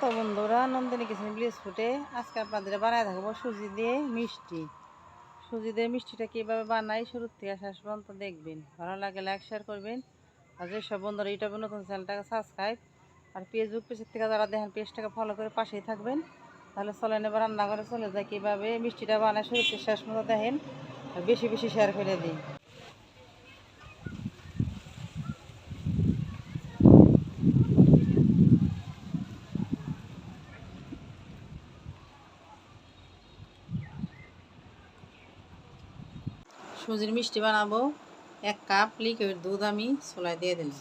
তো বন্ধুরা, নন্দিনী কিচেন ব্লিজ ফুটে আজকে আপনাদের বানায় থাকব সুজি দিয়ে মিষ্টি। সুজি দিয়ে মিষ্টিটা কীভাবে বানাই শুরুর থেকে শেষ পর্যন্ত দেখবেন। ভালো লাগে লাইক শেয়ার করবেন। আর যেসব বন্ধুরা ইউটিউবে নতুন চ্যানেলটাকে সাবস্ক্রাইব আর ফেসবুক পেজের থেকে যারা দেখেন, পেজটাকে ফলো করে পাশেই থাকবেন। তাহলে চলেন এবার রান্না করে চলে যায় কীভাবে মিষ্টিটা বানায়, শুরু থেকে শেষ পর্যন্ত দেখেন। আর বেশি বেশি শেয়ার করে দিই। সুজির মিষ্টি বানাবো। এক কাপ লিকুইড দুধ আমি সোলায় দিয়ে দিলাম।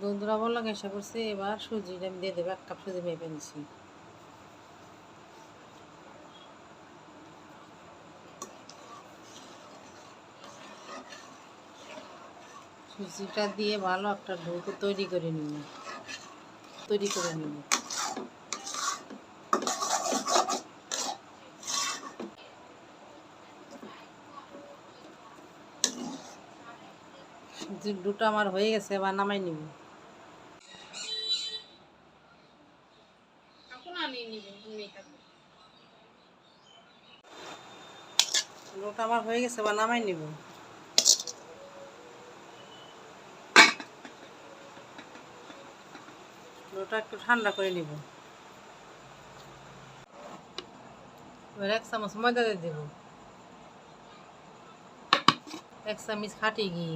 দুধ রাবর লাগে এসে করছে এবার সুজিটা আমি দিয়ে দেবো, এক কাপ সুজি মেপে নিছি। সুজিটা দিয়ে ভালো একটা ঢোকো তৈরি করে নিব। তৈরি করে নিব। ডুটা আমার হয়ে গেছে এবার নামাই নিব। ডোটা আমার হয়ে গেছে এবার নামাই নিব। ওটা একটু ঠান্ডা করে নিব। এবার এক চামচ ময়দা দিয়ে দেব। এক চামচ খাটি ঘি।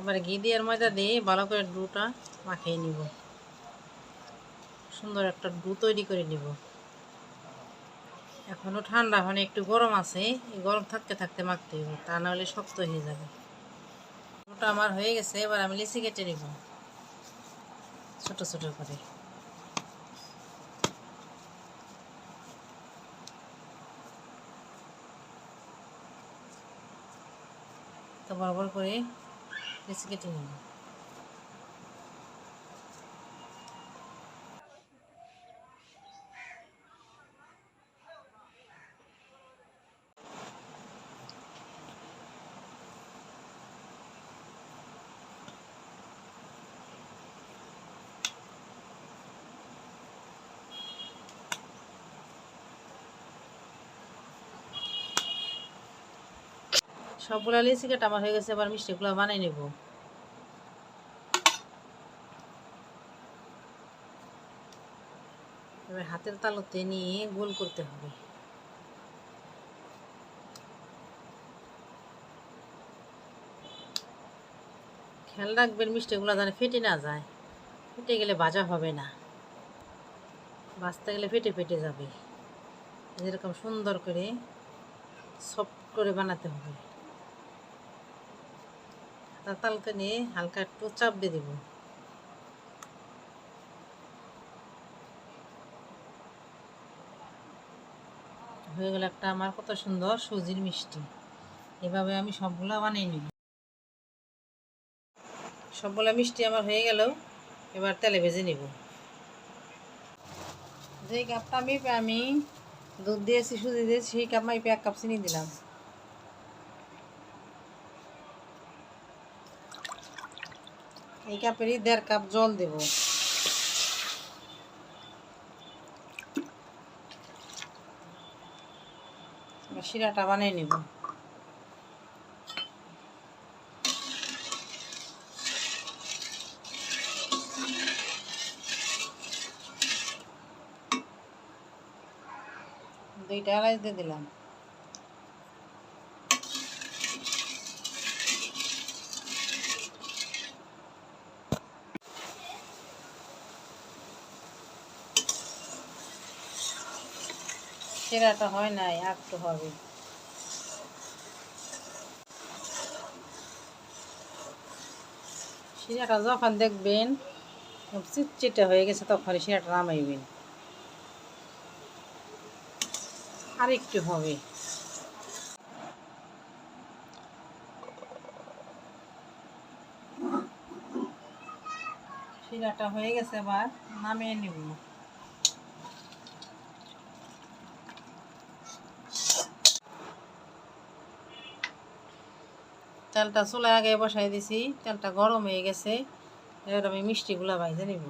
এবার ঘি দিয়ে আর ময়দা দিয়ে ভালো করে ডুটা মাখিয়ে নিব। সুন্দর একটা ডু তৈরি করে নিব। এখনও ঠান্ডা মানে একটু গরম আছে। এই গরম থাকতে থাকতে মাখতে হবে তা নাহলে শক্ত হয়ে যাবে। ওটা আমার হয়ে গেছে, এবার আমি লিচি কেটে নিব। ছোট ছোট করে। তো বরাবর করে লিচি কেটে নিব। সবগুলা লিচি কাটা আমার হয়ে গেছে, এবার মিষ্টিগুলো বানাই নেব। এবার হাতের তালুতে নিয়ে গোল করতে হবে। খেয়াল রাখবেন মিষ্টিগুলো যেন ফেটে না যায়। ফেটে গেলে ভাজা হবে না। ভাজতে গেলে ফেটে ফেটে যাবে। যেরকম সুন্দর করে সফট করে বানাতে হবে। তালকে নিয়ে হালকা একটু চাপ দিয়ে দিব। হয়ে গেল একটা আমার কত সুন্দর সুজির মিষ্টি। এভাবে আমি সবগুলো বানিয়ে নিব। সবগুলো মিষ্টি আমার হয়ে গেল, এবার তেলে ভেজে নিব। যেই কাপটা আমি আমি দুধ দিয়েছি, সুজি দিয়েছি, সেই কাপ মাইপে এক কাপ চিনি দিলাম। এই কাপেরই দেড় কাপ জল দেব। শিরাটা বানিয়ে নেব। দুইটা এলাচ দিয়ে দিলাম। চেরাটা হয় নাই একটু হবে শিরাটা যখন দেখবেন, চিটচিটে হয়ে গেছে তখন শিরাটা নামাইবেন। আর একটু হবে। শিরাটা হয়ে গেছে, এবার নামিয়ে নিব। তেলটা চুলায় আগে বসাই দিছি, তেলটা গরম হয়ে গেছে। এবার আমি মিষ্টিগুলা ভাইজে নিব।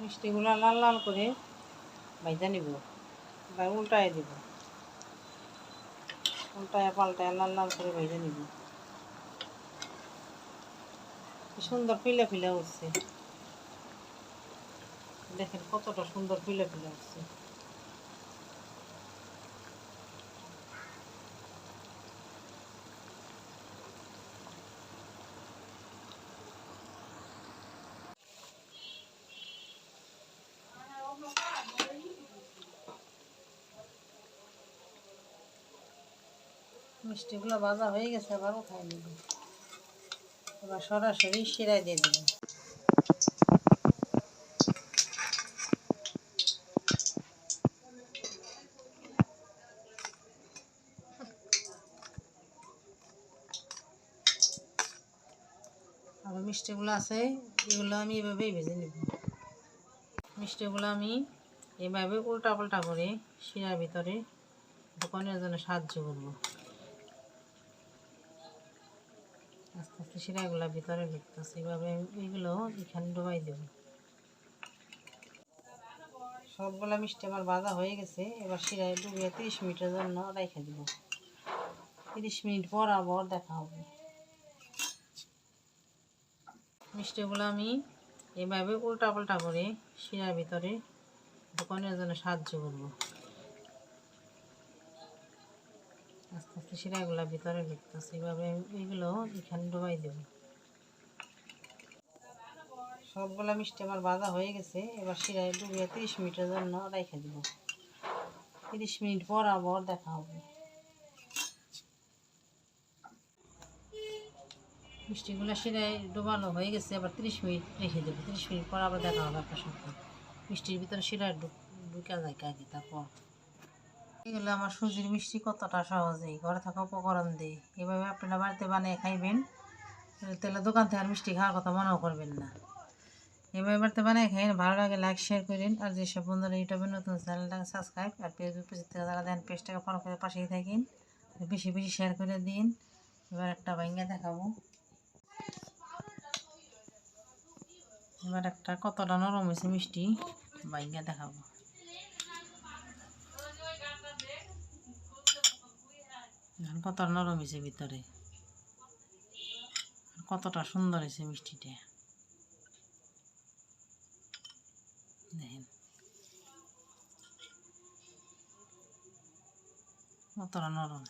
মিষ্টিগুলো লাল লাল করে ভাইজা নিব এবার উল্টায় দিব। উল্টায় পাল্টায় লাল লাল করে ভেজে নিব। সুন্দর পিলে পিলে উঠছে। দেখেন কতটা সুন্দর পিলে পিলে উঠছে। মিষ্টিগুলো ভাজা হয়ে গেছে, আবার উঠাই নিব। এবার সরাসরি শিরায় দিয়ে দেবো আর মিষ্টিগুলো আছে, এগুলো আমি এভাবেই ভেজে নেব। মিষ্টিগুলো আমি এভাবে উল্টা পাল্টা করে শিরার ভিতরে দোকানের জন্য সাহায্য করব। আস্তে আস্তে শিরাগুলো ভিতরে ঢুকতেছে, এভাবে এইগুলো এখানে ডুবাই দেব। সবগুলা মিষ্টি আমার ভাজা হয়ে গেছে, এবার শিরায় ডুবিয়ে তিরিশ মিনিটের জন্য রেখে দেব। তিরিশ মিনিট পর আবার দেখা হবে। মিষ্টিগুলো আমি এভাবে উল্টা পাল্টা করে শিরার ভিতরে দোকানের জন্য সাহায্য করব। আস্তে আস্তে শিরাগুলো ভিতরে ঢুকতেছে। এখানে ডুবাই দেব। মিষ্টি আমার হয়ে গেছে। এবার ডুবিয়ে তিরিশ মিনিটের জন্য রেখে দেব। তিরিশ মিনিট পর আবার দেখা হবে। মিষ্টিগুলো শিরায় ডুবানো হয়ে গেছে আবার তিরিশ মিনিট রেখে দেবো। তিরিশ মিনিট পর আবার দেখা হবে আপনার সাথে। মিষ্টির ভিতরে শিরায় ঢুকা যায় তারপর। এগুলো আমার সুজির মিষ্টি কতটা সহজেই? ঘরে থাকা উপকরণ দিয়ে এভাবে আপনারা বাড়িতে বানিয়ে খাইবেন, তাহলে দোকান থেকে আর মিষ্টি খাওয়ার কথা মনেও করবেন না। এভাবে বাড়িতে বানিয়ে খাইন ভালো লাগে লাইক শেয়ার করেন। আর যেসব বন্ধুরা ইউটিউবে নতুন চ্যানেলটাকে সাবস্ক্রাইব আর ফেসবুক পেজ থেকে যারা দেন, পেজটাকে ফলো করে পাশেই থাকেন। বেশি বেশি শেয়ার করে দিন। এবার একটা ভাঙ্গা দেখাবো। এবার একটা কতটা নরম হয়েছে মিষ্টি, ভাঙ্গা দেখাবো। এখন কত নরম হয়েছে ভিতরে। কতটা সুন্দর হয়েছে মিষ্টিটা। দেখেন। কতটা নরম।